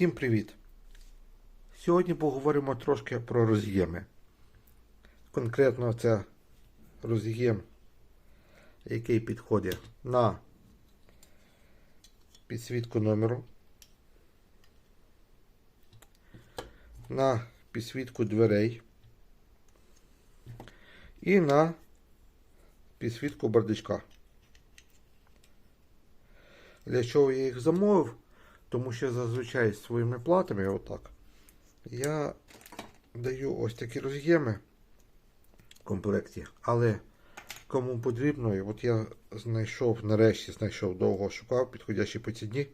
Всім привіт! Сьогодні поговоримо трошки про роз'єми. Конкретно це роз'єм, який підходить на підсвітку номеру, на підсвітку дверей і на підсвітку бардачка. Для чого я їх замовив? Тому що зазвичай своїми платами, отак, я даю ось такі роз'єми в комплекті. Але кому потрібно, от я знайшов, нарешті знайшов довго шукав, підходящий по ціні.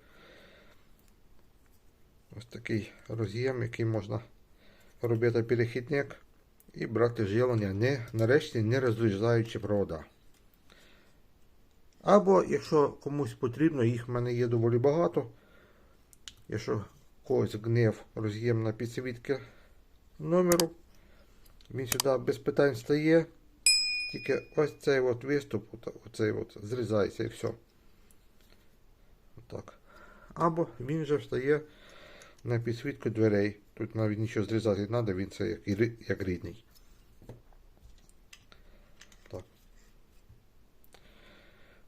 Ось такий роз'єм, який можна робити перехідник і брати живлення, не, нарешті не розрізаючи провода. Або, якщо комусь потрібно, їх в мене є доволі багато. Якщо когось гнев роз'єм на підсвітки номеру, він сюди без питань стає. Тільки ось цей от виступ, оцей от зрізається і все. Отак. Або він вже встає на підсвітку дверей. Тут навіть нічого зрізати не треба, він це як, як рідний. Так.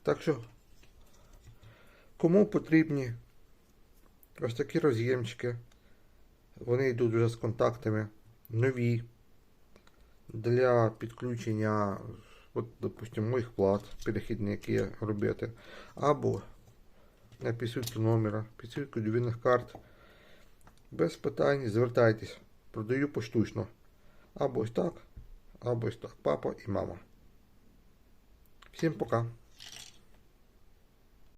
Так що, кому потрібні ось такі роз'ємчики, вони йдуть вже з контактами нові для підключення, от, допустимо, моїх плат, перехідники робити, або на підсвітку номера, підсвітку довільних карт. Без питань звертайтесь, продаю поштучно. Або ось так, або ось так, папа і мама. Всім пока.